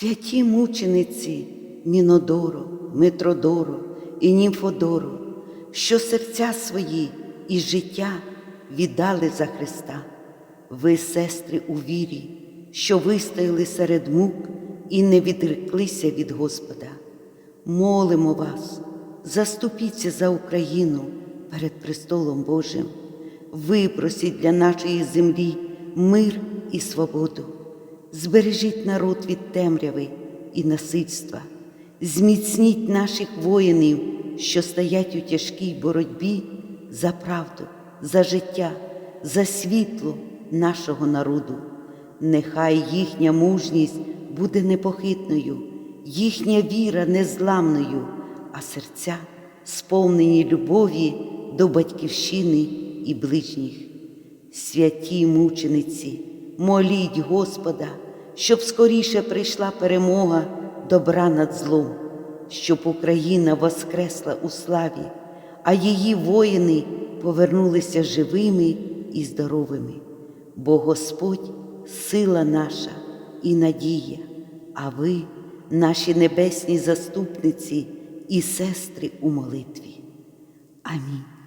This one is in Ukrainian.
Святі мучениці Мінодоро, Митродоро і Німфодоро, що серця свої і життя віддали за Христа. Ви, сестри, у вірі, що вистояли серед мук і не відреклися від Господа. Молимо вас, заступіться за Україну перед престолом Божим, випросіть для нашої землі мир і свободу, збережіть народ від темряви і насильства, зміцніть наших воїнів, що стоять у тяжкій боротьбі за правду, за життя, за світло нашого народу. Нехай їхня мужність буде непохитною, їхня віра незламною, а серця сповнені любові до батьківщини і ближніх. Святі мучениці, моліть Господа, щоб скоріше прийшла перемога добра над злом, щоб Україна воскресла у славі, а її воїни повернулися живими і здоровими. Бо Господь сила наша і надія, а ви, наші небесні заступниці і сестри у молитві. Амінь.